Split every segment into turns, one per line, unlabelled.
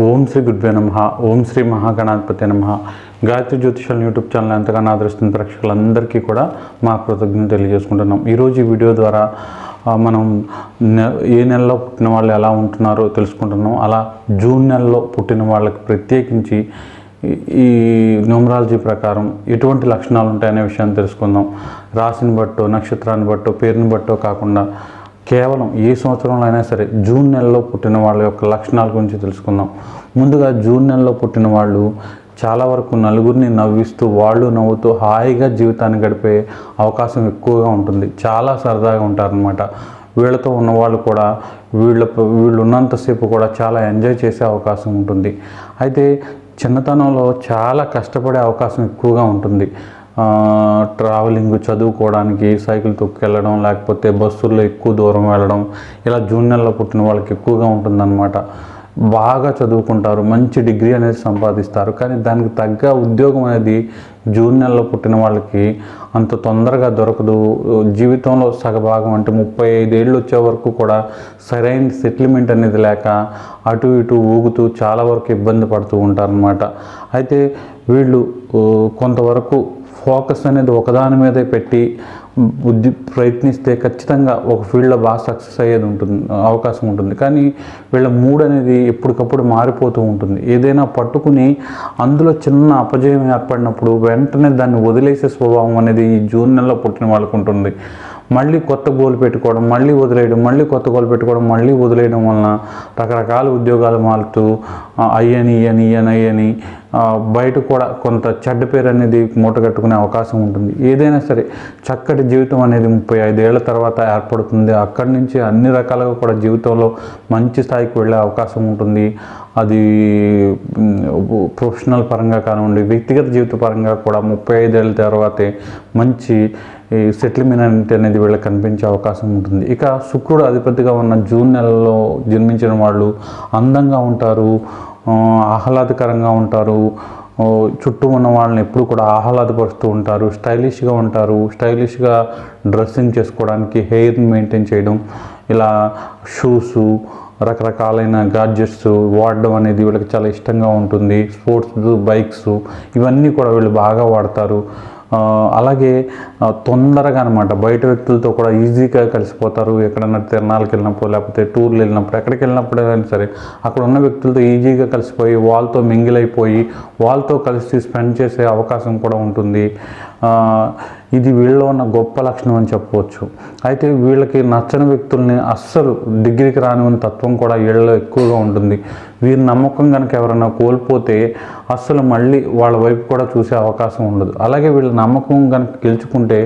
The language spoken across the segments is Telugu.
ఓం శ్రీ గుడ్వే నమ ఓం శ్రీ మహాగణాధిపతి నమ. గాయత్రి జ్యోతిషాల యూట్యూబ్ ఛానల్ ఎంతగానో ఆదరిస్తున్న ప్రేక్షకులందరికీ కూడా మా కృతజ్ఞత తెలియజేసుకుంటున్నాం. ఈరోజు ఈ వీడియో ద్వారా మనం నె ఏ నెలలో పుట్టిన వాళ్ళు ఎలా ఉంటున్నారో తెలుసుకుంటున్నాం. అలా జూన్ నెలలో పుట్టిన వాళ్ళకి ప్రత్యేకించి ఈ- ఈ న్యూమరాలజీ ప్రకారం ఎటువంటి లక్షణాలు ఉంటాయనే విషయాన్ని తెలుసుకుందాం. రాశిని బట్టో నక్షత్రాన్ని బట్టో పేరుని బట్టో కాకుండా కేవలం ఏ సంవత్సరంలో అయినా సరే జూన్ నెలలో పుట్టిన వాళ్ళ యొక్క లక్షణాల గురించి తెలుసుకుందాం. ముందుగా జూన్ నెలలో పుట్టిన వాళ్ళు చాలా వరకు నలుగురిని నవ్విస్తూ వాళ్ళు నవ్వుతూ హాయిగా జీవితాన్ని గడిపే అవకాశం ఎక్కువగా ఉంటుంది. చాలా సరదాగా ఉంటారనమాట వీళ్ళతో ఉన్నవాళ్ళు కూడా వీళ్ళ వీళ్ళు ఉన్నంతసేపు కూడా చాలా ఎంజాయ్ చేసే అవకాశం ఉంటుంది. అయితే చిన్నతనంలో చాలా కష్టపడే అవకాశం ఎక్కువగా ఉంటుంది. ట్రావెలింగ్ చదువుకోవడానికి సైకిల్ తొక్కెళ్ళడం లేకపోతే బస్సుల్లో ఎక్కువ దూరం వెళ్ళడం ఇలా జూన్ నెలలో పుట్టిన వాళ్ళకి ఎక్కువగా ఉంటుందన్నమాట. బాగా చదువుకుంటారు మంచి డిగ్రీ అనేది సంపాదిస్తారు. కానీ దానికి తగ్గ ఉద్యోగం అనేది జూన్ నెలలో పుట్టిన వాళ్ళకి అంత తొందరగా దొరకదు. జీవితంలో సగభాగం అంటే ముప్పై ఐదేళ్ళు వచ్చే వరకు కూడా సరైన సెటిల్మెంట్ అనేది లేక అటు ఇటు ఊగుతూ చాలా వరకు ఇబ్బంది పడుతూ ఉంటారనమాట అయితే వీళ్ళు కొంతవరకు ఫోకస్ అనేది ఒకదాని మీదే పెట్టి బుద్ధి ప్రయత్నిస్తే ఖచ్చితంగా ఒక ఫీల్డ్లో బాగా సక్సెస్ అయ్యేది ఉంటుంది అవకాశం ఉంటుంది. కానీ వీళ్ళ మూడ్ అనేది ఎప్పటికప్పుడు మారిపోతూ ఉంటుంది. ఏదైనా పట్టుకుని అందులో చిన్న అపజయం ఏర్పడినప్పుడు వెంటనే దాన్ని వదిలేసే స్వభావం అనేది ఈ జూన్ నెలలో పుట్టిన వాళ్ళకు ఉంటుంది. మళ్ళీ కొత్త గోల్ పెట్టుకోవడం మళ్ళీ వదిలేయడం మళ్ళీ కొత్త గోల్ పెట్టుకోవడం మళ్ళీ వదిలేయడం వలన రకరకాల ఉద్యోగాలు మారుతూ అయ్యని అని అని అయ్యని బయట కూడా కొంత చెడ్డ పేరు అనేది మూటగట్టుకునే అవకాశం ఉంటుంది. ఏదైనా సరే చక్కటి జీవితం అనేది ముప్పై ఐదేళ్ళ తర్వాత ఏర్పడుతుంది. అక్కడి నుంచి అన్ని రకాలుగా కూడా జీవితంలో మంచి స్థాయికి వెళ్ళే అవకాశం ఉంటుంది. అది ప్రొఫెషనల్ పరంగా కానివ్వండి వ్యక్తిగత జీవిత పరంగా కూడా ముప్పై ఐదేళ్ళ తర్వాతే మంచి ఈ సెటిల్మెంట్ అనేది వీళ్ళకి కనిపించే అవకాశం ఉంటుంది. ఇక శుక్రుడు అధిపతిగా ఉన్న జూన్ నెలలో జన్మించిన వాళ్ళు అందంగా ఉంటారు. ఆహ్లాదకరంగా ఉంటారు. చుట్టూ ఉన్న వాళ్ళని ఎప్పుడు కూడా ఆహ్లాదపరుస్తూ ఉంటారు. స్టైలిష్గా ఉంటారు. స్టైలిష్గా డ్రెస్సింగ్ చేసుకోవడానికి హెయిర్ని మెయింటైన్ చేయడం. ఇలా షూసు రకరకాలైన గాడ్జెట్స్ వాడడం అనేది వీళ్ళకి చాలా ఇష్టంగా ఉంటుంది. స్పోర్ట్స్ బైక్స్ ఇవన్నీ కూడా వీళ్ళు బాగా వాడతారు. అలాగే తొందరగా అనమాట బయట వ్యక్తులతో కూడా ఈజీగా కలిసిపోతారు. ఎక్కడన్నా తిరణాలకు వెళ్ళినప్పుడు లేకపోతే టూర్లు వెళ్ళినప్పుడు ఎక్కడికి వెళ్ళినప్పుడు అయినా సరే అక్కడ ఉన్న వ్యక్తులతో ఈజీగా కలిసిపోయి వాళ్ళతో మింగిల్ అయిపోయి వాళ్ళతో కలిసి స్పెండ్ చేసే అవకాశం కూడా ఉంటుంది. ఇది వీళ్ళలో ఉన్న గొప్ప లక్షణం అని చెప్పవచ్చు. అయితే వీళ్ళకి నచ్చని వ్యక్తుల్ని అస్సలు డిగ్రీకి రానివని తత్వం కూడా వీళ్ళలో ఎక్కువగా ఉంటుంది. వీరి నమ్మకం కనుక ఎవరైనా కోల్పోతే అస్సలు మళ్ళీ వాళ్ళ వైపు కూడా చూసే అవకాశం ఉండదు. అలాగే వీళ్ళ నమ్మకం కనుక గెలుచుకుంటే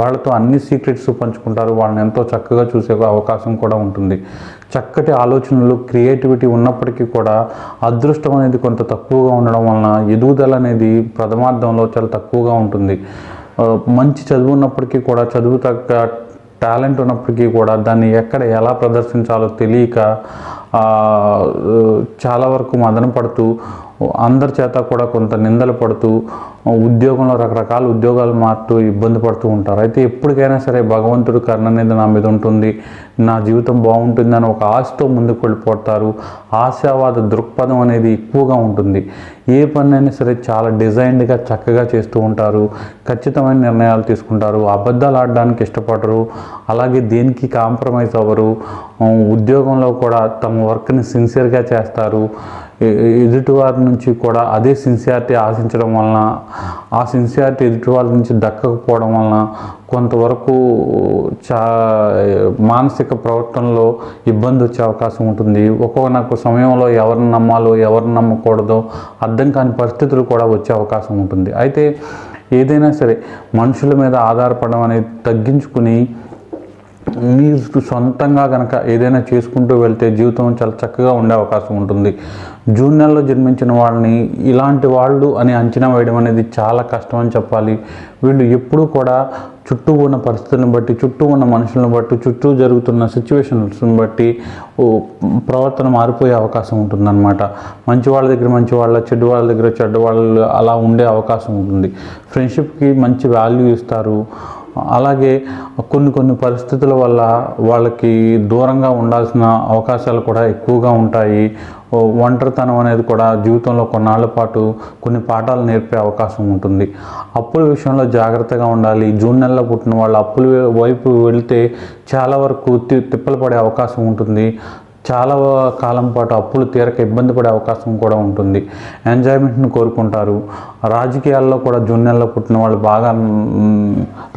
వాళ్ళతో అన్ని సీక్రెట్స్ పంచుకుంటారు. వాళ్ళని ఎంతో చక్కగా చూసే అవకాశం కూడా ఉంటుంది. చక్కటి ఆలోచనలు క్రియేటివిటీ ఉన్నప్పటికీ కూడా అదృష్టం అనేది కొంత తక్కువగా ఉండడం వలన ఎదుగుదల అనేది ప్రథమార్థంలో చాలా తక్కువగా ఉంటుంది. మంచి చదువు ఉన్నప్పటికీ కూడా చదువు తగ్గ టాలెంట్ ఉన్నప్పటికీ కూడా దాన్ని ఎక్కడ ఎలా ప్రదర్శించాలో తెలియక చాలా వరకు మదన పడుతూ అందరి చేత కూడా కొంత నిందలు పడుతూ ఉద్యోగంలో రకరకాల ఉద్యోగాలు మారుతూ ఇబ్బంది పడుతూ ఉంటారు. అయితే ఎప్పటికైనా సరే భగవంతుడు కరుణ అనేది నా మీద ఉంటుంది నా జీవితం బాగుంటుందని ఒక ఆశతో ముందుకు వెళ్ళిపోతారు. ఆశావాద దృక్పథం అనేది ఎక్కువగా ఉంటుంది. ఏ పని అయినా సరే చాలా డిజైన్డ్గా చక్కగా చేస్తూ ఉంటారు. ఖచ్చితమైన నిర్ణయాలు తీసుకుంటారు. అబద్ధాలు ఆడడానికి ఇష్టపడరు. అలాగే దేనికి కాంప్రమైజ్ అవ్వరు. ఉద్యోగంలో కూడా తమ వర్క్ని సిన్సియర్గా చేస్తారు. ఎదుటివారి ఎదుటి వారి నుంచి కూడా అదే సిన్సియారిటీ ఆశించడం వలన ఆ సిన్సియారిటీ ఎదుటి వాళ్ళ నుంచి దక్కకపోవడం వలన కొంతవరకు చా మానసిక ప్రవర్తనలో ఇబ్బంది వచ్చే అవకాశం ఉంటుంది. ఒక్కొక్క సమయంలో ఎవరిని నమ్మాలో ఎవరిని నమ్మకూడదో అర్థం కాని పరిస్థితులు కూడా వచ్చే అవకాశం ఉంటుంది. అయితే ఏదైనా సరే మనుషుల మీద ఆధారపడడం అనేది తగ్గించుకుని మీరు సొంతంగా కనుక ఏదైనా చేసుకుంటూ వెళ్తే జీవితం చాలా చక్కగా ఉండే అవకాశం ఉంటుంది. జూన్ నెలలో జన్మించిన వాళ్ళని ఇలాంటి వాళ్ళు అని అంచనా వేయడం అనేది చాలా కష్టం అని చెప్పాలి. వీళ్ళు ఎప్పుడూ కూడా చుట్టూ ఉన్న పరిస్థితులను బట్టి చుట్టూ ఉన్న మనుషులను బట్టి చుట్టూ జరుగుతున్న సిచ్యువేషన్స్ని బట్టి ప్రవర్తన మారిపోయే అవకాశం ఉంటుందన్నమాట. మంచి వాళ్ళ దగ్గర మంచి వాళ్ళ చెడ్డు వాళ్ళ దగ్గర చెడ్డ వాళ్ళు అలా ఉండే అవకాశం ఉంటుంది. ఫ్రెండ్షిప్కి మంచి వాల్యూ ఇస్తారు. అలాగే కొన్ని కొన్ని పరిస్థితుల వల్ల వాళ్ళకి దూరంగా ఉండాల్సిన అవకాశాలు కూడా ఎక్కువగా ఉంటాయి. ఒంటరితనం అనేది కూడా జీవితంలో కొన్నాళ్ళ పాటు కొన్ని పాఠాలు నేర్పే అవకాశం ఉంటుంది. అప్పుల విషయంలో జాగ్రత్తగా ఉండాలి. జూన్ నెలలో పుట్టిన వాళ్ళు అప్పుల వైపు వెళితే చాలా వరకు తి- తిప్పలు పడే అవకాశం ఉంటుంది. చాలా కాలం పాటు అప్పులు తీరక ఇబ్బంది పడే అవకాశం కూడా ఉంటుంది. ఎంజాయ్మెంట్ని కోరుకుంటారు. రాజకీయాల్లో కూడా జూన్ నెలలో పుట్టిన వాళ్ళు బాగా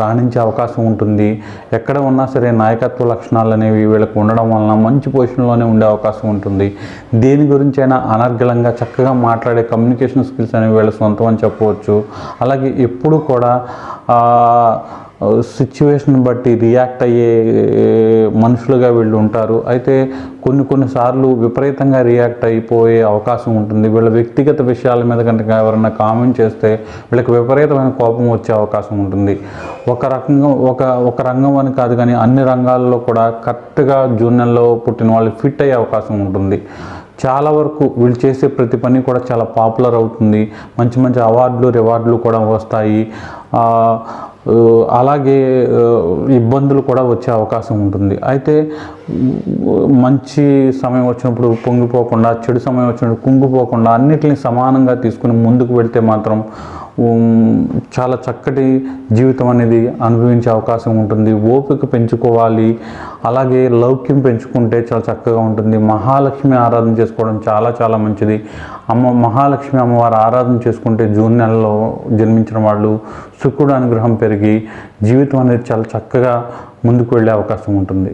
రాణించే అవకాశం ఉంటుంది. ఎక్కడ ఉన్నా సరే నాయకత్వ లక్షణాలు అనేవి వీళ్ళకి ఉండడం వలన మంచి పొజిషన్లోనే ఉండే అవకాశం ఉంటుంది. దేని గురించైనా అనర్గళంగా చక్కగా మాట్లాడే కమ్యూనికేషన్ స్కిల్స్ అనేవి వీళ్ళ సొంతం అని చెప్పవచ్చు. అలాగే ఎప్పుడు కూడా సిచ్యువేషన్ బట్టి రియాక్ట్ అయ్యే మనుషులుగా వీళ్ళు ఉంటారు. అయితే కొన్ని కొన్నిసార్లు విపరీతంగా రియాక్ట్ అయిపోయే అవకాశం ఉంటుంది. వీళ్ళ వ్యక్తిగత విషయాల మీద కనుక ఎవరైనా కామెంట్ చేస్తే వీళ్ళకి విపరీతమైన కోపం వచ్చే అవకాశం ఉంటుంది. ఒక రకంగా ఒక ఒక రంగం అని కాదు కానీ అన్ని రంగాల్లో కూడా కరెక్ట్గా జూన్ నెలలో పుట్టిన వాళ్ళు ఫిట్ అయ్యే అవకాశం ఉంటుంది. చాలా వరకు వీళ్ళు చేసే ప్రతి పని కూడా చాలా పాపులర్ అవుతుంది. మంచి మంచి అవార్డులు రివార్డులు కూడా వస్తాయి. అలాగే ఇబ్బందులు కూడా వచ్చే అవకాశం ఉంటుంది. అయితే మంచి సమయం వచ్చినప్పుడు పొంగిపోకుండా చెడు సమయం వచ్చినప్పుడు కుంగిపోకుండా అన్నిటిని సమానంగా తీసుకుని ముందుకు వెళ్తే మాత్రం చాలా చక్కటి జీవితం అనేది అనుభవించే అవకాశం ఉంటుంది. ఓపిక పెంచుకోవాలి. అలాగే లౌక్యం పెంచుకుంటే చాలా చక్కగా ఉంటుంది. మహాలక్ష్మి ఆరాధన చేసుకోవడం చాలా చాలా మంచిది. అమ్మ మహాలక్ష్మి అమ్మవారు ఆరాధన చేసుకుంటే జూన్ నెలలో జన్మించిన వాళ్ళు శుక్రుడు అనుగ్రహం పెరిగి జీవితం అనేది చాలా చక్కగా ముందుకు వెళ్ళే అవకాశం ఉంటుంది.